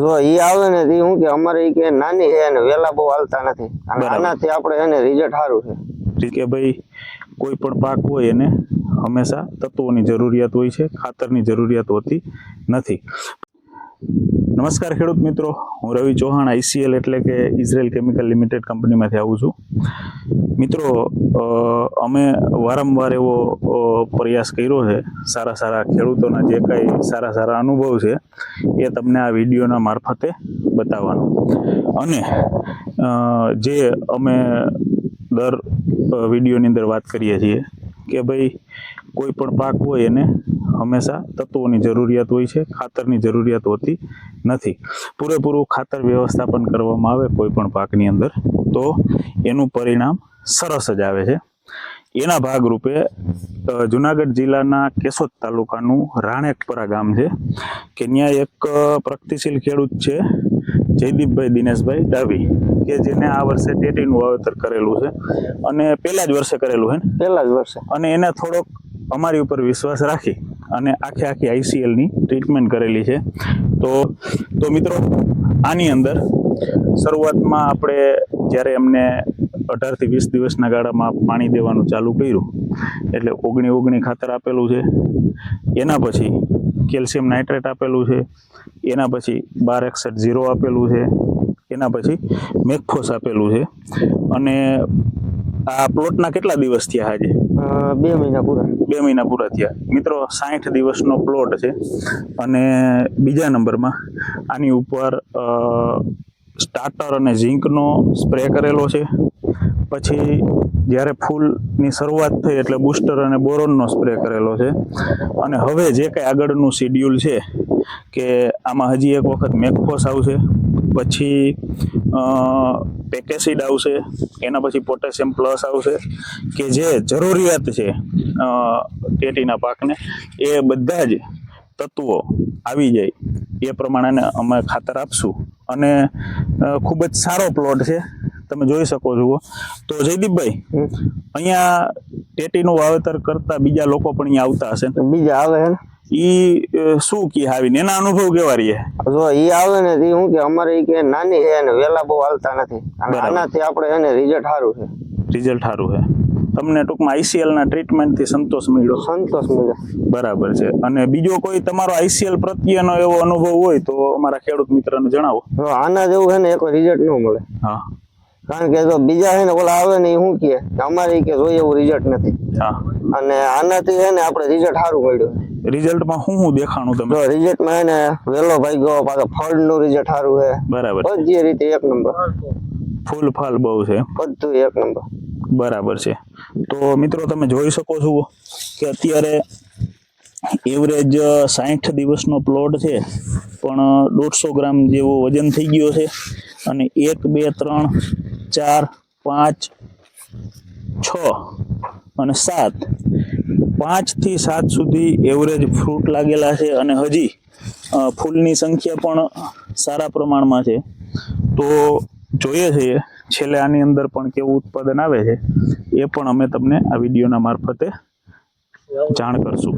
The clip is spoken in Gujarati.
જો એ આવે ને એ હું કે અમારે કે નાની છે અને વેલા બહુ હાલતા નથી. અને આનાથી આપણે એને રિઝલ્ટ સારું છે. કે ભાઈ કોઈ પણ પાક હોય એને હંમેશા તત્વોની જરૂરિયાત હોય છે ખાતરની જરૂરિયાત હોતી નથી. નમસ્કાર ખેડૂત મિત્રો. હું રવિ ચૌહાણ આઈસીએલ એટલે કે ઇઝરાયલ કેમિકલ લિમિટેડ કંપનીમાંથી આવું છું. મિત્રો અમે વારંવાર એવો પ્રયાસ કર્યો છે. સારા સારા ખેડૂતોના જે કાંઈ સારા સારા અનુભવ છે, એ તમને આ વિડીયોના મારફતે બતાવવાનો. અને જે અમે દર વિડીયોની અંદર વાત કરીએ છીએ કે ભાઈ કોઈ પણ પાક હોય એને હંમેશા તત્વોની જરૂરિયાત હોય છે, ખાતરની જરૂરિયાત હોતી નથી. પૂરેપૂરું ખાતર વ્યવસ્થાપન કરવામાં આવે કોઈ પણ પાકની અંદર, તો એનું પરિણામ સરસ જ આવે છે. એના ભાગરૂપે જુનાગઢ જિલ્લાના કેશોદ તાલુકાનું રાણેકપરા ગામ છે કે ત્યાં એક પ્રગતિશીલ ખેડૂત છે જયદીપભાઈ દિનેશભાઈ ડાવી કે જેને આ વર્ષે ટેટીનું વાવેતર કરેલું છે અને પહેલા જ વર્ષે કરેલું છે ને? પહેલા જ વર્ષે. અને એને થોડોક અમારી ઉપર વિશ્વાસ રાખી અને આખે આખી આઈસીએલની ટ્રીટમેન્ટ કરેલી છે. તો તો મિત્રો આની અંદર શરૂઆતમાં આપણે જ્યારે એમને અઢારથી વીસ દિવસના ગાળામાં પાણી દેવાનું ચાલુ કર્યું. એટલે ઓગણી ઓગણી ખાતર આપેલું છે. એના પછી કેલ્શિયમ નાઇટ્રેટ આપેલું છે. એના પછી બાર એકસઠ ઝીરો આપેલું છે. એના પછી મેકફોસ આપેલું છે. અને આ પ્લોટના કેટલા દિવસ થયા આજે? બે મહિના પૂરા. બે મહિના પૂરા થયા. મિત્રો સાઠ દિવસનો પ્લોટ છે. અને બીજા નંબરમાં આની ઉપર સ્ટાર્ટર અને ઝીંકનો સ્પ્રે કરેલો છે. પછી જ્યારે ફૂલની શરૂઆત થઈ એટલે બુસ્ટર અને બોરોનનો સ્પ્રે કરેલો છે. અને હવે જે કંઈ આગળનું શિડ્યુલ છે કે આમાં હજી એક વખત મેકફોસ આવશે, પછી પેકેસિડ આવશે, એના પછી પોટેશિયમ પ્લસ આવશે, કે જે જરૂરિયાત છે ટેટીના પાકને, એ બધા જ તત્વો આવી જાય એ પ્રમાણે અમે ખાતર આપશું. અને ખૂબ જ સારો પ્લોટ છે. તમે જોઈ શકો છો તો જયદીપભાઈ અહીંયા ટેટીનું વાવેતર કરતા બીજા લોકો પણ અહીંયા આવતા હશે. બીજા આવે છે ઈ શું કી આવીને એના અનુભવ કેવા રહીએ જો ઈ આવે ને ઈ હું કે અમારે કે નાની છે અને વેલા બહુ હાલતા નથી. આનાથી આપણે એને રિઝલ્ટ સારું છે. રિઝલ્ટ સારું છે. તમને ટૂંકમાં આઈસીએલ ના ટ્રીટમેન્ટથી સંતોષ મળ્યો. સંતોષ મળે બરાબર છે. અને બીજો કોઈ તમારો આઈસીએલ પ્રત્યેનો એવો અનુભવ હોય તો અમારા ખેડૂત મિત્રને જણાવો. આના જેવું છે ને એક રિઝલ્ટ ન મળે. હા. કારણ કે જો બીજા છે ને ઓલા આવે ને એ શું કે અમારે કે જોઈએ એવું રિઝલ્ટ નથી. અને આનાથી છે ને આપણે રિઝલ્ટ સારું મળ્યું. રિઝલ્ટમાં શું શું દેખાણું તમે? રિઝલ્ટમાં એને વેલો ભાઈ ગયો પાછો ફળનું રિઝલ્ટ સારું છે. બરાબર. બધી રીતે એક નંબર. ફૂલ ફાલ બહુ છે. બધું એક નંબર. બરાબર છે. તો મિત્રો તમે જોઈ શકો છો કે અત્યારે એવરેજ સાઠ દિવસનો પ્લોટ છે પણ દોઢસો ગ્રામ જેવો વજન થઈ ગયો છે અને એક બે ત્રણ ચાર, પાંચ, છ અને સાત. પાંચથી સાત સુધી એવરેજ ફ્રૂટ લાગેલા છે અને હજી ફૂલની સંખ્યા પણ સારા પ્રમાણમાં છે. તો જોઈએ છીએ છેલ્લે આની અંદર પણ કેવું ઉત્પાદન આવે છે, એ પણ અમે તમને આ વિડીયોના મારફતે જાણ કરશું.